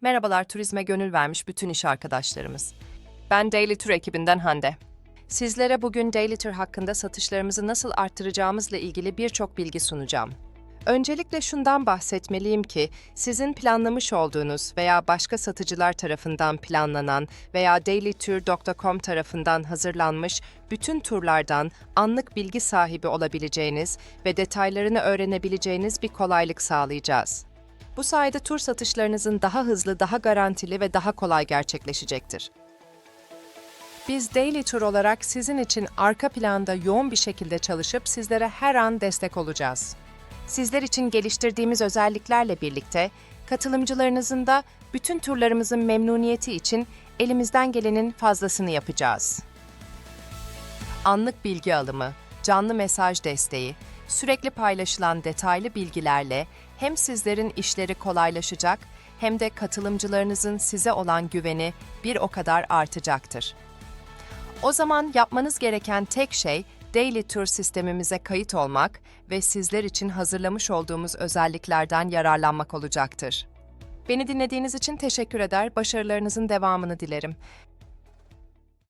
Merhabalar turizme gönül vermiş bütün iş arkadaşlarımız. Ben Daily Tour ekibinden Hande. Sizlere bugün Daily Tour hakkında satışlarımızı nasıl arttıracağımızla ilgili birçok bilgi sunacağım. Öncelikle şundan bahsetmeliyim ki, sizin planlamış olduğunuz veya başka satıcılar tarafından planlanan veya dailytour.com tarafından hazırlanmış bütün turlardan anlık bilgi sahibi olabileceğiniz ve detaylarını öğrenebileceğiniz bir kolaylık sağlayacağız. Bu sayede tur satışlarınızın daha hızlı, daha garantili ve daha kolay gerçekleşecektir. Biz Daily Tour olarak sizin için arka planda yoğun bir şekilde çalışıp sizlere her an destek olacağız. Sizler için geliştirdiğimiz özelliklerle birlikte katılımcılarınızın da bütün turlarımızın memnuniyeti için elimizden gelenin fazlasını yapacağız. Anlık bilgi alımı, canlı mesaj desteği, sürekli paylaşılan detaylı bilgilerle hem sizlerin işleri kolaylaşacak hem de katılımcılarınızın size olan güveni bir o kadar artacaktır. O zaman yapmanız gereken tek şey Daily Tour sistemimize kayıt olmak ve sizler için hazırlamış olduğumuz özelliklerden yararlanmak olacaktır. Beni dinlediğiniz için teşekkür eder, başarılarınızın devamını dilerim.